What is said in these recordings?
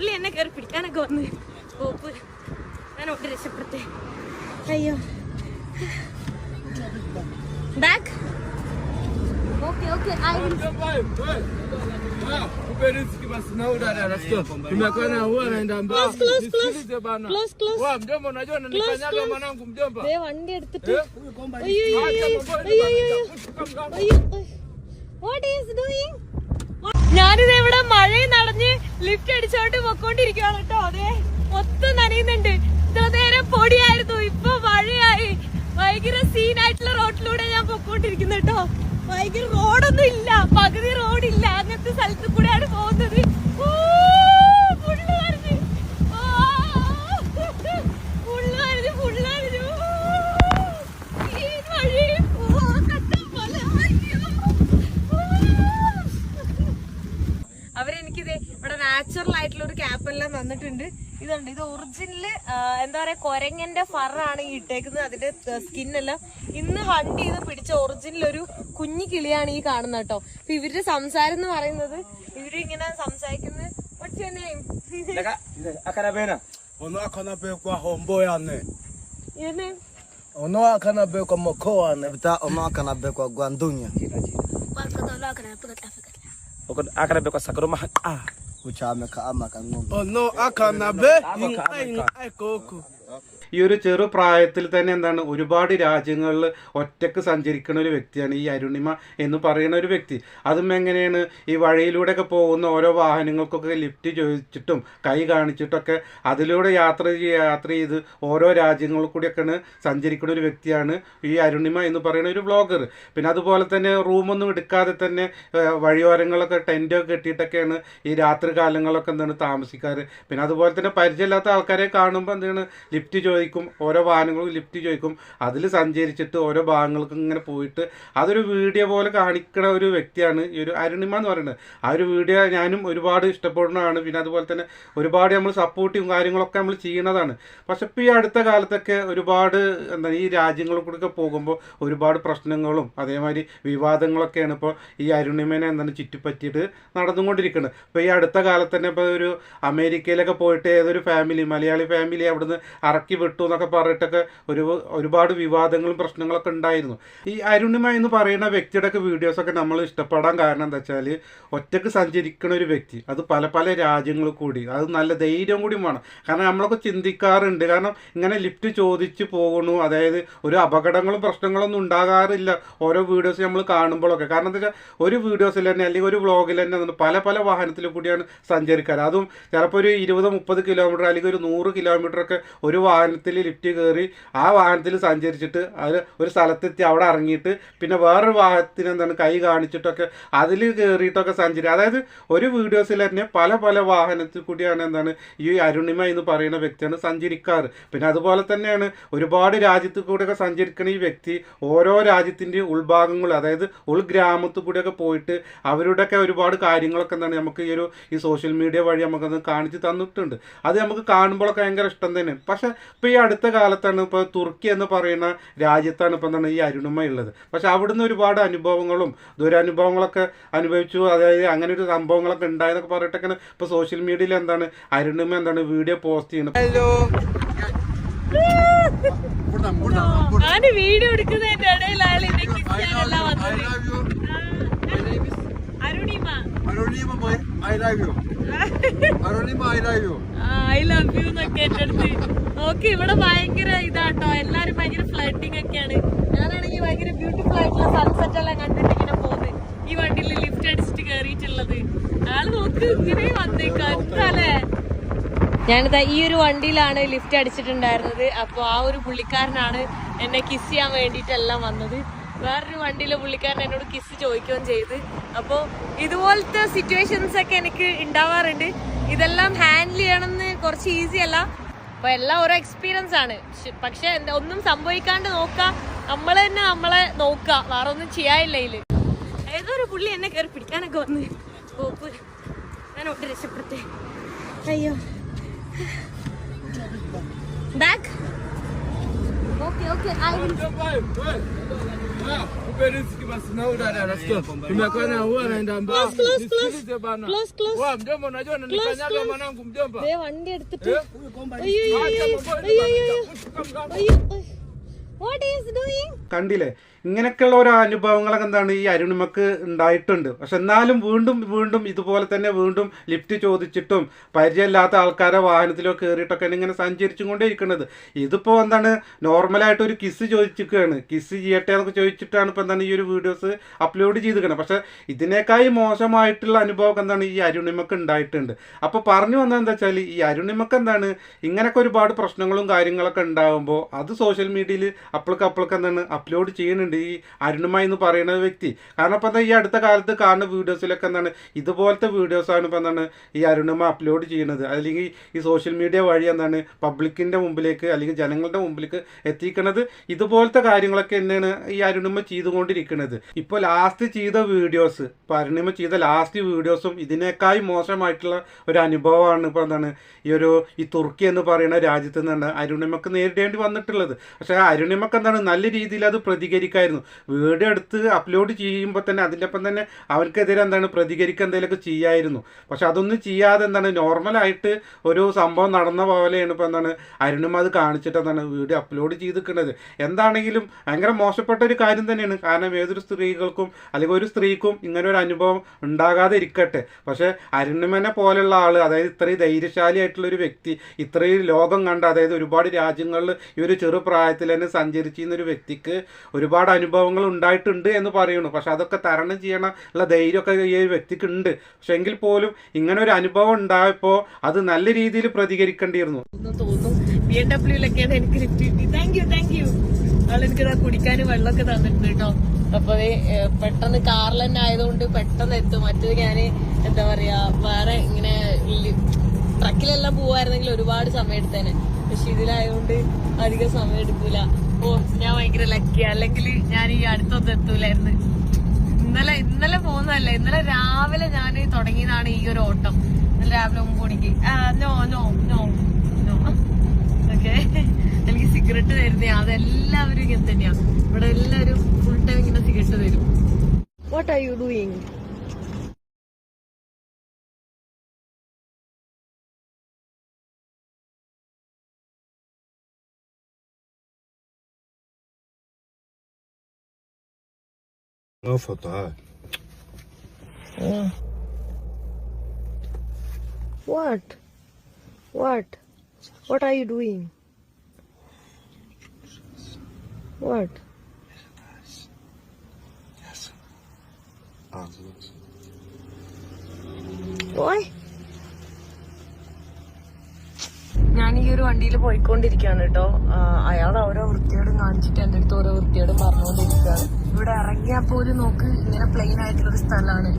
പുള്ളി എന്നെ കയറി പിടിക്കാനൊക്കെ വന്ന് പോപ്പ് ഞാൻ ഒട്ട് രക്ഷപ്പെട്ടെ അയ്യോ back okay okay I will Uberisi basi na udada nasikia. Tumekaa na huwa anaenda mbali. Close, close, close. Nisikilize bana. Close, close. Wa mjomba unajua unanifanyaga close. mwanangu mjomba. ദേ വണ്ടി എടുത്തിട്ട് Eh? അയ്യോ അയ്യോ Acha അയ്യോ mambo ഞാനിത് ഇവിടെ മഴയിൽ നടഞ്ഞ് lift അടിച്ചോണ്ട് പൊക്കോണ്ടിരിക്കുകയാണ് കേട്ടോ. അതെ മൊത്തം നനയുന്നുണ്ട്. ഇത്ര നേരം പൊടിയായിരുന്നു ഇപ്പൊ മഴയായി. ഭയങ്കര സീനായിട്ടുള്ള റോഡിലൂടെ ഞാൻ പൊക്കോണ്ടിരിക്കുന്നു കേട്ടോ. ഭയങ്കര റോഡൊന്നും ഇല്ല. തന്നിട്ടുണ്ട് ഇതുണ്ട്. ഇത് ഒറിജിനൽ എന്താ പറയാ കൊരങ്ങന്റെ ഫറാണ് ഈ ഇട്ടേക്കുന്നത്. അതിന്റെ സ്കിൻ എല്ലാം. ഇന്ന് ഹണ്ട് ചെയ്ത് പിടിച്ച ഒറിജിനൽ ഒരു കുഞ്ഞു കിളിയാണ് ഈ കാണുന്നത് കേട്ടോ. അപ്പൊ ഇവരുടെ സംസാരം എന്ന് പറയുന്നത് ഇവർ ഇങ്ങനെ സംസാരിക്കുന്നത് what's your name? Akarabena. Ono akana be Oh no, I can't aka be. ഈ ഒരു ചെറു പ്രായത്തിൽ തന്നെ എന്താണ് ഒരുപാട് രാജ്യങ്ങളിൽ ഒറ്റയ്ക്ക് സഞ്ചരിക്കുന്ന ഒരു വ്യക്തിയാണ് ഈ അരുണിമ എന്ന് പറയുന്ന ഒരു വ്യക്തി. അതും എങ്ങനെയാണ് ഈ വഴിയിലൂടെ ഒക്കെ പോകുന്ന ഓരോ വാഹനങ്ങൾക്കൊക്കെ ലിഫ്റ്റ് ചോദിച്ചിട്ടും കൈ കാണിച്ചിട്ടൊക്കെ അതിലൂടെ യാത്ര യാത്ര ചെയ്ത് ഓരോ രാജ്യങ്ങളിൽ കൂടിയൊക്കെയാണ് സഞ്ചരിക്കുന്ന ഒരു വ്യക്തിയാണ് ഈ അരുണിമ എന്ന് പറയുന്ന ഒരു ബ്ലോഗർ പിന്നെ അതുപോലെ തന്നെ റൂമൊന്നും എടുക്കാതെ തന്നെ വഴിയോരങ്ങളൊക്കെ ടെന്റൊക്കെ കെട്ടിയിട്ടൊക്കെയാണ് ഈ രാത്രി കാലങ്ങളിലൊക്കെ എന്താണ് താമസിക്കാറ്. പിന്നെ അതുപോലെ തന്നെ പരിചയമില്ലാത്ത ആൾക്കാരെ കാണുമ്പോൾ എന്താണ് ലിഫ്റ്റ് ചോദിക്കും ഓരോ വാഹനങ്ങളും ലിഫ്റ്റ് ചോദിക്കും. അതിൽ സഞ്ചരിച്ചിട്ട് ഓരോ ഭാഗങ്ങൾക്കും ഇങ്ങനെ പോയിട്ട് അതൊരു വീഡിയോ പോലെ കാണിക്കുന്ന ഒരു വ്യക്തിയാണ് ഈ ഒരു അരുണിമ എന്ന് പറയുന്നത്. ആ ഒരു വീഡിയോ ഞാനും ഒരുപാട് ഇഷ്ടപ്പെടുന്നതാണ്. പിന്നെ അതുപോലെ തന്നെ ഒരുപാട് നമ്മൾ സപ്പോർട്ടും കാര്യങ്ങളൊക്കെ നമ്മൾ ചെയ്യുന്നതാണ് പക്ഷെ ഇപ്പോൾ ഈ അടുത്ത കാലത്തൊക്കെ ഒരുപാട് എന്താ ഈ രാജ്യങ്ങളിൽ കൂടെ പോകുമ്പോൾ ഒരുപാട് പ്രശ്നങ്ങളും അതേമാതിരി വിവാദങ്ങളൊക്കെയാണ് ഇപ്പോൾ ഈ അരുണിമനെ എന്താണ് ചുറ്റിപ്പറ്റിയിട്ട് നടന്നുകൊണ്ടിരിക്കുന്നത് ഇപ്പോൾ ഈ അടുത്ത കാലത്ത് തന്നെ ഇപ്പോൾ ഒരു അമേരിക്കയിലൊക്കെ പോയിട്ട് ഏതൊരു ഫാമിലി മലയാളി ഫാമിലി അവിടുന്ന് ഇറക്കി വിട്ടു എന്നൊക്കെ പറഞ്ഞിട്ടൊക്കെ ഒരു ഒരുപാട് വിവാദങ്ങളും പ്രശ്നങ്ങളൊക്കെ ഉണ്ടായിരുന്നു. ഈ അരുണിമ എന്ന് പറയുന്ന വ്യക്തിയുടെ ഒക്കെ വീഡിയോസൊക്കെ നമ്മൾ ഇഷ്ടപ്പെടാൻ കാരണം എന്താ വെച്ചാൽ ഒറ്റയ്ക്ക് സഞ്ചരിക്കുന്ന ഒരു വ്യക്തി. അത് പല പല രാജ്യങ്ങളിൽ കൂടി. അത് നല്ല ധൈര്യം കൂടി വേണം. കാരണം നമ്മളൊക്കെ ചിന്തിക്കാറുണ്ട്. കാരണം ഇങ്ങനെ ലിഫ്റ്റ് ചോദിച്ച് പോകണു അതായത് ഒരു അപകടങ്ങളും പ്രശ്നങ്ങളൊന്നും ഉണ്ടാകാറില്ല ഓരോ വീഡിയോസ് നമ്മൾ കാണുമ്പോഴൊക്കെ. കാരണം എന്താ വെച്ചാൽ ഒരു വീഡിയോസിൽ തന്നെ അല്ലെങ്കിൽ ഒരു വ്ളോഗിൽ തന്നെ പല പല വാഹനത്തിൽ കൂടിയാണ് സഞ്ചരിക്കാറ്. അതും ചിലപ്പോൾ ഒരു ഇരുപത് മുപ്പത് കിലോമീറ്റർ അല്ലെങ്കിൽ ഒരു നൂറ് കിലോമീറ്റർ ഒക്കെ ഒരു വാഹനത്തിൽ ലിഫ്റ്റ് കയറി ആ വാഹനത്തിൽ സഞ്ചരിച്ചിട്ട് അത് ഒരു സ്ഥലത്തെത്തി അവിടെ ഇറങ്ങിയിട്ട് പിന്നെ വേറൊരു വാഹനത്തിന് എന്താണ് കൈ കാണിച്ചിട്ടൊക്കെ അതിൽ കയറിയിട്ടൊക്കെ സഞ്ചരി അതായത് ഒരു വീഡിയോസിൽ തന്നെ പല പല വാഹനത്തിൽ കൂടിയാണ് എന്താണ് ഈ അരുണിമ എന്ന് പറയുന്ന വ്യക്തിയാണ് സഞ്ചരിക്കാറ്. പിന്നെ അതുപോലെ തന്നെയാണ് ഒരുപാട് രാജ്യത്ത് കൂടെയൊക്കെ സഞ്ചരിക്കുന്ന ഈ വ്യക്തി ഓരോ രാജ്യത്തിന്റെയും ഉൾഭാഗങ്ങൾ അതായത് ഉൾഗ്രാമത്തിൽ കൂടെയൊക്കെ പോയിട്ട് അവരുടെയൊക്കെ ഒരുപാട് കാര്യങ്ങളൊക്കെ എന്താണ് നമുക്ക് ഈ ഒരു ഈ സോഷ്യൽ മീഡിയ വഴി നമുക്കത് കാണിച്ച് തന്നിട്ടുണ്ട്. അത് നമുക്ക് കാണുമ്പോഴൊക്കെ ഭയങ്കര ഇഷ്ടം തന്നെ പക്ഷേ ഈ അടുത്ത കാലത്താണ് ഇപ്പോൾ തുർക്കി എന്ന് പറയുന്ന രാജ്യത്താണ് ഇപ്പം എന്താണ് ഈ അരുണിമ ഉള്ളത്. പക്ഷെ അവിടുന്ന് ഒരുപാട് അനുഭവങ്ങളും ദുരനുഭവങ്ങളൊക്കെ അനുഭവിച്ചു. അതായത് അങ്ങനെ ഒരു സംഭവങ്ങളൊക്കെ ഉണ്ടായെന്നൊക്കെ പറഞ്ഞിട്ടൊക്കെ ഇപ്പോൾ സോഷ്യൽ മീഡിയയിൽ എന്താണ് അരുണിമ എന്താണ് വീഡിയോ പോസ്റ്റ് ചെയ്യുന്നത്. ഹലോ വീഡിയോ എടുക്കുന്നതിന്റെ വന്നത്? ആ, Arunima. Arolima love you Arunima I love you I love you എന്നൊക്കെ എന്റെ അടുത്ത്. നോക്കി ഇവിടെ ഭയങ്കര ഇതാട്ടോ. എല്ലാരും ഭയങ്കര ഫ്ലഡിങ് ഒക്കെയാണ്. ഞാനാണെങ്കിൽ ഭയങ്കര ബ്യൂട്ടിഫുൾ ആയിട്ടുള്ള സൺസെറ്റ് എല്ലാം കണ്ടിട്ട് ഇങ്ങനെ പോകുന്നത് ഈ വണ്ടിയിൽ ലിഫ്റ്റ് അടിച്ചിട്ട് കയറിയിട്ടുള്ളത് ആൾ നോക്ക് ഇങ്ങനെ വന്നേക്കാം. എന്താലേ ഞാനിതാ ഈ ഒരു വണ്ടിയിലാണ് ലിഫ്റ്റ് അടിച്ചിട്ടുണ്ടായിരുന്നത്. അപ്പോൾ ആ ഒരു പുള്ളിക്കാരനാണ് എന്നെ കിസ് ചെയ്യാൻ വേണ്ടിയിട്ടെല്ലാം വന്നത്. വേറൊരു വണ്ടിയിലെ പുള്ളിക്കാരൻ എന്നോട് കിസ് ചോദിക്കുകയും ചെയ്ത്. അപ്പോൾ ഇതുപോലത്തെ സിറ്റുവേഷൻസ് ഒക്കെ എനിക്ക് ഉണ്ടാവാറുണ്ട്. ഇതെല്ലാം ഹാൻഡിൽ ചെയ്യണമെന്ന് കുറച്ച് ഈസി അല്ല. അപ്പൊ എല്ലാം ഓരോ എക്സ്പീരിയൻസ് ആണ്. പക്ഷെ എന്താ ഒന്നും സംഭവിക്കാണ്ട് നോക്കാം. നമ്മൾ തന്നെ നമ്മളെ നോക്കാം. വേറെ ഒന്നും ചെയ്യാനില്ല ഇതിൽ. ഏതോ ഒരു പുള്ളി എന്നെ കയറി പിടിക്കാനൊക്കെ വന്ന്. പോപ്പ് ഞാൻ ഒട്ട് രക്ഷപ്പെടുത്തേ. അയ്യോ. Back okay okay Ah, mwanangu mjomba. വണ്ടി എടുത്തിട്ട് Eh? അയ്യോ അയ്യോ അയ്യോ അയ്യോ. അയ്യോ വാട്ട് ഈസ് ഡൂയിങ് കണ്ടില്ലേ ഇങ്ങനെയൊക്കെയുള്ള ഓരോ അനുഭവങ്ങളൊക്കെ എന്താണ് ഈ അരുണിമക്ക് ഉണ്ടായിട്ടുണ്ട്. പക്ഷെ എന്നാലും വീണ്ടും വീണ്ടും ഇതുപോലെ തന്നെ വീണ്ടും ലിഫ്റ്റ് ചോദിച്ചിട്ടും പരിചയമില്ലാത്ത ആൾക്കാരെ വാഹനത്തിലോ കയറിയിട്ടൊക്കെയാണ് ഇങ്ങനെ സഞ്ചരിച്ചും കൊണ്ടേ ഇരിക്കുന്നത് ഇതിപ്പോൾ എന്താണ് നോർമലായിട്ട് ഒരു കിസ് ചോദിച്ചിരിക്കുകയാണ്. കിസ് ചെയ്യട്ടെ എന്നൊക്കെ ചോദിച്ചിട്ടാണ് ഇപ്പോൾ എന്താണ് ഈ ഒരു വീഡിയോസ് അപ്ലോഡ് ചെയ്തിരിക്കുന്നത്. പക്ഷെ ഇതിനേക്കായി മോശമായിട്ടുള്ള അനുഭവം എന്താണ് ഈ അരുണിമക്ക് ഉണ്ടായിട്ടുണ്ട്. അപ്പോൾ പറഞ്ഞു വന്നത് എന്താ വെച്ചാൽ ഈ അരുണിമക്ക് എന്താണ് ഇങ്ങനെയൊക്കെ ഒരുപാട് പ്രശ്നങ്ങളും കാര്യങ്ങളൊക്കെ ഉണ്ടാകുമ്പോൾ അത് സോഷ്യൽ മീഡിയയിൽ അപ്പോഴൊക്കെ അപ്പോഴൊക്കെ എന്താണ് അപ്ലോഡ് ചെയ്യുന്നുണ്ട്. ഈ അരുണിമ എന്ന് പറയുന്ന വ്യക്തി. കാരണം ഇപ്പം എന്താ ഈ അടുത്ത കാലത്ത് കാണുന്ന വീഡിയോസിലൊക്കെ എന്താണ് ഇതുപോലത്തെ വീഡിയോസാണ് ഇപ്പം എന്താണ് ഈ അരുണിമ അപ്ലോഡ് ചെയ്യുന്നത്. അല്ലെങ്കിൽ ഈ സോഷ്യൽ മീഡിയ വഴി എന്താണ് പബ്ലിക്കിന്റെ മുമ്പിലേക്ക് അല്ലെങ്കിൽ ജനങ്ങളുടെ മുമ്പിലേക്ക് എത്തിക്കുന്നത്. ഇതുപോലത്തെ കാര്യങ്ങളൊക്കെ തന്നെയാണ് ഈ അരുണിമ ചെയ്തുകൊണ്ടിരിക്കുന്നത്. ഇപ്പോൾ ലാസ്റ്റ് ചെയ്ത വീഡിയോസ് ഇപ്പോൾ അരുണിമ ചെയ്ത ലാസ്റ്റ് വീഡിയോസും ഇതിനേക്കായി മോശമായിട്ടുള്ള ഒരു അനുഭവമാണ് ഇപ്പോൾ എന്താണ് ഈ ഒരു ഈ തുർക്കി എന്ന് പറയുന്ന രാജ്യത്ത് നിന്നാണ് അരുണിമക്ക് നേരിടേണ്ടി വന്നിട്ടുള്ളത്. പക്ഷേ അരുണിമക്ക് എന്താണ് നല്ല രീതിയിൽ അത് പ്രതികരിക്കായിരുന്നു വീഡിയോ എടുത്ത് അപ്ലോഡ് ചെയ്യുമ്പോൾ തന്നെ അതിന്റെ ഒപ്പം തന്നെ അവർക്കെതിരെ എന്താണ് പ്രതികരിക്കുക എന്തെങ്കിലുമൊക്കെ ചെയ്യായിരുന്നു. പക്ഷെ അതൊന്നും ചെയ്യാതെ എന്താണ് നോർമലായിട്ട് ഒരു സംഭവം നടന്ന പോലെയാണ് ഇപ്പോൾ എന്താണ് അരുണും അത് കാണിച്ചിട്ട് എന്താണ് വീഡിയോ അപ്ലോഡ് ചെയ്തിരിക്കുന്നത്. എന്താണെങ്കിലും ഭയങ്കര മോശപ്പെട്ട ഒരു കാര്യം തന്നെയാണ്. കാരണം ഏതൊരു സ്ത്രീകൾക്കും അല്ലെങ്കിൽ ഒരു സ്ത്രീക്കും ഇങ്ങനെ ഒരു അനുഭവം ഉണ്ടാകാതെ ഇരിക്കട്ടെ. പക്ഷേ അരുണിമനെ പോലെയുള്ള ആൾ അതായത് ഇത്രയും ധൈര്യശാലിയായിട്ടുള്ള ഒരു വ്യക്തി ഇത്രയും ലോകം കണ്ട അതായത് ഒരുപാട് രാജ്യങ്ങളിൽ ഈ ഒരു ചെറുപ്രായത്തിൽ തന്നെ സഞ്ചരിച്ചിരുന്ന ഒരു വ്യക്തിക്ക് ഒരുപാട് അനുഭവങ്ങൾ ഉണ്ടായിട്ടുണ്ട് എന്ന് പറയുന്നു. പക്ഷെ അതൊക്കെ തരണം ചെയ്യണമുള്ള ധൈര്യമൊക്കെ ഈ ഒരു വ്യക്തിക്ക് ഉണ്ട് പക്ഷെ എങ്കിൽ പോലും ഇങ്ങനെ ഒരു അനുഭവം ഉണ്ടായപ്പോൾ അത് നല്ല രീതിയിൽ പ്രതികരിക്കേണ്ടിയിരുന്നു. കുടിക്കാനും വെള്ളമൊക്കെ തന്നിട്ടുണ്ട് കേട്ടോ. അപ്പൊ പെട്ടെന്ന് കാറിൽ തന്നെ ആയതുകൊണ്ട് പെട്ടെന്ന് എത്തും. മറ്റേത് ഞാൻ എന്താ പറയാ വേറെ ഇങ്ങനെ ട്രക്കിലെല്ലാം പോവായിരുന്നെങ്കിൽ ഒരുപാട് സമയം എടുത്തേനെ. പക്ഷെ ഇതിലായതുകൊണ്ട് അധികം സമയം എടുക്കൂല. ഓ ഞാൻ ഭയങ്കര ലക്കി അല്ലെങ്കിൽ ഞാൻ ഈ അടുത്തൊന്നും എത്തൂലായിരുന്നു. ഇന്നലെ ഇന്നലെ പോകുന്നതല്ല. ഇന്നലെ രാവിലെ ഞാൻ തുടങ്ങിയതാണ് ഈ ഒരു ഓട്ടം. ഇന്നലെ രാവിലെ ഒമ്പത് മണിക്ക് no no no no okay എനിക്ക് സിഗരറ്റ് തരുന്നേ. അതെല്ലാവരും ഇങ്ങനെ തന്നെയാ. ഇവിടെ എല്ലാവരും ഫുൾ ടൈം ഇങ്ങനെ സിഗരറ്റ് തരും. What are you doing No foto, What? What? What are you doing? What? Why? ഞാൻ ഈ ഒരു വണ്ടിയിൽ പോയിക്കൊണ്ടിരിക്കുകയാണ് കേട്ടോ അയാൾ ഓരോ വൃത്തിയോടും കാണിച്ചിട്ട് എന്റെ അടുത്ത് ഓരോ വൃത്തിയോടും പറഞ്ഞുകൊണ്ടിരിക്കുകയാണ് ഇവിടെ ഇറങ്ങിയാൽ പോലും നോക്ക് ഇങ്ങനെ പ്ലെയിൻ ആയിട്ടുള്ള ഒരു സ്ഥലമാണ്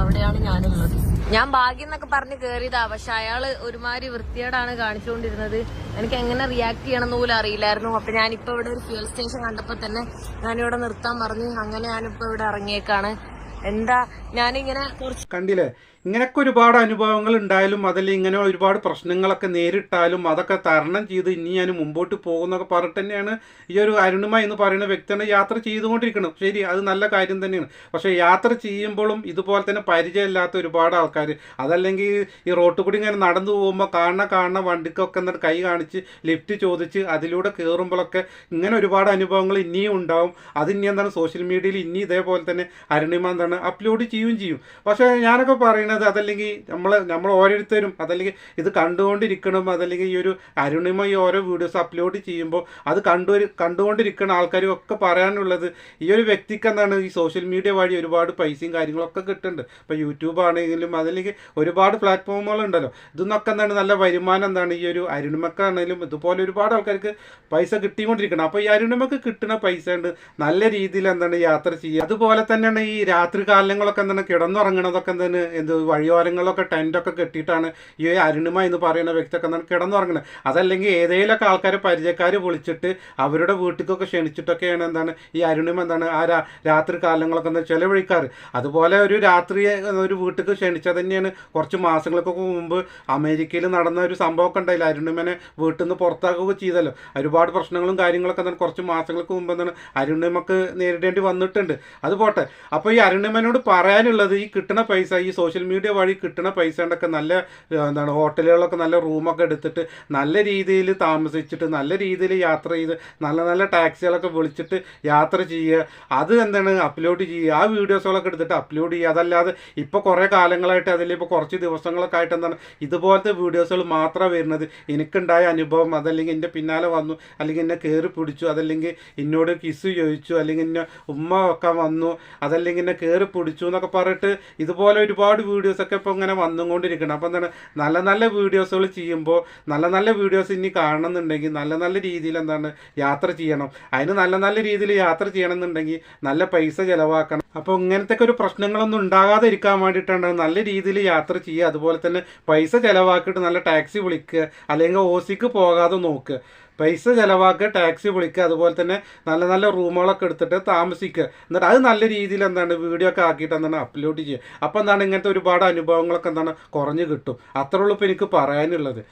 അവിടെയാണ് ഞാനുള്ളത്. ഞാൻ ഭാഗ്യം എന്നൊക്കെ പറഞ്ഞ് കയറിയതാ പക്ഷെ അയാൾ ഒരുമാതിരി വൃത്തിയോടാണ് കാണിച്ചുകൊണ്ടിരുന്നത്. എനിക്ക് എങ്ങനെ റിയാക്ട് ചെയ്യണമെന്ന് പോലും അറിയില്ലായിരുന്നു. അപ്പൊ ഞാനിപ്പോ ഇവിടെ ഒരു ഫ്യൂൽ സ്റ്റേഷൻ കണ്ടപ്പോൾ തന്നെ ഞാനിവിടെ നിർത്താൻ പറഞ്ഞു. അങ്ങനെ ഞാനിപ്പോ ഇവിടെ ഇറങ്ങിയേക്കാണ്. എന്താ ഞാനിങ്ങനെ കുറച്ച് കണ്ടില്ലേ? ഇങ്ങനെയൊക്കെ ഒരുപാട് അനുഭവങ്ങൾ ഉണ്ടായാലും അതിൽ ഇങ്ങനെ ഒരുപാട് പ്രശ്നങ്ങളൊക്കെ നേരിട്ടാലും അതൊക്കെ തരണം ചെയ്ത് ഇനി ഞാൻ മുമ്പോട്ട് പോകുന്നൊക്കെ പറഞ്ഞിട്ട് തന്നെയാണ് ഈ ഒരു അരുണിമ എന്ന് പറയുന്ന വ്യക്തിയാണ് യാത്ര ചെയ്തുകൊണ്ടിരിക്കണം ശരി അത് നല്ല കാര്യം തന്നെയാണ്. പക്ഷേ യാത്ര ചെയ്യുമ്പോഴും ഇതുപോലെ തന്നെ പരിചയമില്ലാത്ത ഒരുപാട് ആൾക്കാർ അതല്ലെങ്കിൽ ഈ റോട്ടിൽ കൂടി ഇങ്ങനെ നടന്നു പോകുമ്പോൾ കാണുന്ന കാണുന്ന വണ്ടിക്കൊക്കെ എന്നിട്ട് കൈ കാണിച്ച് ലിഫ്റ്റ് ചോദിച്ച് അതിലൂടെ കയറുമ്പോഴൊക്കെ ഇങ്ങനെ ഒരുപാട് അനുഭവങ്ങൾ ഇനിയും ഉണ്ടാവും. അത് ഇനി എന്താണ്? സോഷ്യൽ മീഡിയയിൽ ഇനി ഇതേപോലെ തന്നെ അരുണിമ എന്താണ്? അപ്ലോഡ് ചെയ്യുകയും ചെയ്യും. പക്ഷേ ഞാനൊക്കെ പറയുന്നത് അതല്ലെങ്കിൽ നമ്മൾ നമ്മൾ ഓരോരുത്തരും അതല്ലെങ്കിൽ ഇത് കണ്ടുകൊണ്ടിരിക്കണം അതല്ലെങ്കിൽ ഈ ഒരു അരുണിമ ഈ ഓരോ വീഡിയോസ് അപ്ലോഡ് ചെയ്യുമ്പോൾ അത് കണ്ടു കണ്ടുകൊണ്ടിരിക്കുന്ന ആൾക്കാരും ഒക്കെ പറയാനുള്ളത് ഈ ഒരു വ്യക്തിക്ക് എന്താണ്? ഈ സോഷ്യൽ മീഡിയ വഴി ഒരുപാട് പൈസയും കാര്യങ്ങളൊക്കെ കിട്ടുന്നുണ്ട്. ഇപ്പോൾ യൂട്യൂബ് ആണെങ്കിലും അതല്ലെങ്കിൽ ഒരുപാട് പ്ലാറ്റ്ഫോമുകളുണ്ടല്ലോ ഇതൊന്നൊക്കെ എന്താണ്? നല്ല വരുമാനം എന്താണ്? ഈ ഒരു അരുണിമക്കാണെങ്കിലും ഇതുപോലെ ഒരുപാട് ആൾക്കാർക്ക് പൈസ കിട്ടിക്കൊണ്ടിരിക്കണം അപ്പോൾ ഈ അരുണിമക്ക് കിട്ടുന്ന പൈസ ഉണ്ട് നല്ല രീതിയിൽ എന്താണ് യാത്ര ചെയ്യുക അതുപോലെ തന്നെയാണ് ഈ രാത്രി കാലങ്ങളൊക്കെ എന്താണ്? കിടന്നുറങ്ങണതൊക്കെ എന്താണ്? എന്ത് വഴിയോരങ്ങളിലൊക്കെ ടെന്റൊക്കെ കെട്ടിയിട്ടാണ് ഈ അരുണിമ എന്ന് പറയുന്ന വ്യക്തിയൊക്കെ കിടന്നുറങ്ങുന്നത്. അതല്ലെങ്കിൽ ഏതെങ്കിലുമൊക്കെ ആൾക്കാർ പരിചയക്കാർ വിളിച്ചിട്ട് അവരുടെ വീട്ടിലേക്കൊക്കെ ക്ഷണിച്ചിട്ടൊക്കെയാണ് എന്താണ് ഈ അരുണിമ എന്താണ് ആ രാത്രി കാലങ്ങളൊക്കെ എന്താ ചിലവഴിക്കാറ്. അതുപോലെ ഒരു രാത്രി ഒരു വീട്ടിലേക്ക് ക്ഷണിച്ചത് തന്നെയാണ് കുറച്ച് മാസങ്ങൾക്കൊക്കെ മുമ്പ് അമേരിക്കയിൽ നടന്ന ഒരു സംഭവമൊക്കെ ഉണ്ടായില്ല? അരുണിമനെ വീട്ടിൽ നിന്ന് പുറത്താക്കുകയൊക്കെ ചെയ്തല്ലോ. ഒരുപാട് പ്രശ്നങ്ങളും കാര്യങ്ങളൊക്കെ എന്താണ് കുറച്ച് മാസങ്ങൾക്ക് മുമ്പ് എന്താണ് അരുണിമക്ക് നേരിടേണ്ടി വന്നിട്ടുണ്ട്. അത് പോട്ടെ. അപ്പോൾ ഈ അരുണിമനോട് പറയാനുള്ളത് ഈ കിട്ടുന്ന പൈസ ഈ സോഷ്യൽ മീഡിയ വഴി കിട്ടുന്ന പൈസ കൊണ്ടൊക്കെ നല്ല എന്താണ് ഹോട്ടലുകളൊക്കെ നല്ല റൂമൊക്കെ എടുത്തിട്ട് നല്ല രീതിയിൽ താമസിച്ചിട്ട് നല്ല രീതിയിൽ യാത്ര ചെയ്ത് നല്ല നല്ല ടാക്സികളൊക്കെ വിളിച്ചിട്ട് യാത്ര ചെയ്യുക. അത് എന്താണ് അപ്ലോഡ് ചെയ്യുക. ആ വീഡിയോസുകളൊക്കെ എടുത്തിട്ട് അപ്ലോഡ് ചെയ്യുക. അതല്ലാതെ ഇപ്പോൾ കുറേ കാലങ്ങളായിട്ട് അതിൽ ഇപ്പോൾ കുറച്ച് ദിവസങ്ങളൊക്കെ ആയിട്ട് എന്താണ് ഇതുപോലത്തെ വീഡിയോസുകൾ മാത്രമാണ് വരുന്നത്. എനിക്കുണ്ടായ അനുഭവം അതല്ലെങ്കിൽ എന്റെ പിന്നാലെ വന്നു അല്ലെങ്കിൽ എന്നെ കയറി പിടിച്ചു അതല്ലെങ്കിൽ എന്നോട് കിസ് ചോദിച്ചു അല്ലെങ്കിൽ എന്നെ ഉമ്മ ഒക്കെ വന്നു അതല്ലെങ്കിൽ എന്നെ കയറി പിടിച്ചു എന്നൊക്കെ പറഞ്ഞിട്ട് ഇതുപോലെ ഒരുപാട് വീഡിയോസൊക്കെ ഇപ്പോൾ ഇങ്ങനെ വന്നുകൊണ്ടിരിക്കണം. അപ്പോൾ എന്താണ്? നല്ല നല്ല വീഡിയോസുകൾ ചെയ്യുമ്പോൾ നല്ല നല്ല വീഡിയോസ് ഇനി കാണണമെന്നുണ്ടെങ്കിൽ നല്ല നല്ല രീതിയിൽ എന്താണ് യാത്ര ചെയ്യണം. അതിന് നല്ല നല്ല രീതിയിൽ യാത്ര ചെയ്യണം എന്നുണ്ടെങ്കിൽ നല്ല പൈസ ചിലവാക്കണം. അപ്പോൾ ഇങ്ങനത്തെ ഒരു പ്രശ്നങ്ങളൊന്നും ഉണ്ടാകാതെ ഇരിക്കാൻ വേണ്ടിയിട്ടാണ് നല്ല രീതിയിൽ യാത്ര ചെയ്യുക. അതുപോലെ തന്നെ പൈസ ചിലവാക്കിയിട്ട് നല്ല ടാക്സി വിളിക്കുക. അല്ലെങ്കിൽ ഓസിക്ക് പോകാതെ നോക്കുക. പൈസ ചിലവാക്കുക ടാക്സി വിളിക്കുക അതുപോലെ തന്നെ നല്ല നല്ല റൂമുകളൊക്കെ എടുത്തിട്ട് താമസിക്കുക. എന്നിട്ട് അത് നല്ല രീതിയിൽ എന്താണ് വീഡിയോ ഒക്കെ ആക്കിയിട്ട് എന്താണ് അപ്ലോഡ് ചെയ്യുക. അപ്പോൾ എന്താണ് ഇങ്ങനത്തെ ഒരുപാട് അനുഭവങ്ങളൊക്കെ എന്താണ് കുറഞ്ഞ് കിട്ടും. അത്രേ ഉള്ളൂ ഇപ്പോൾ എനിക്ക് പറയാനുള്ളത്.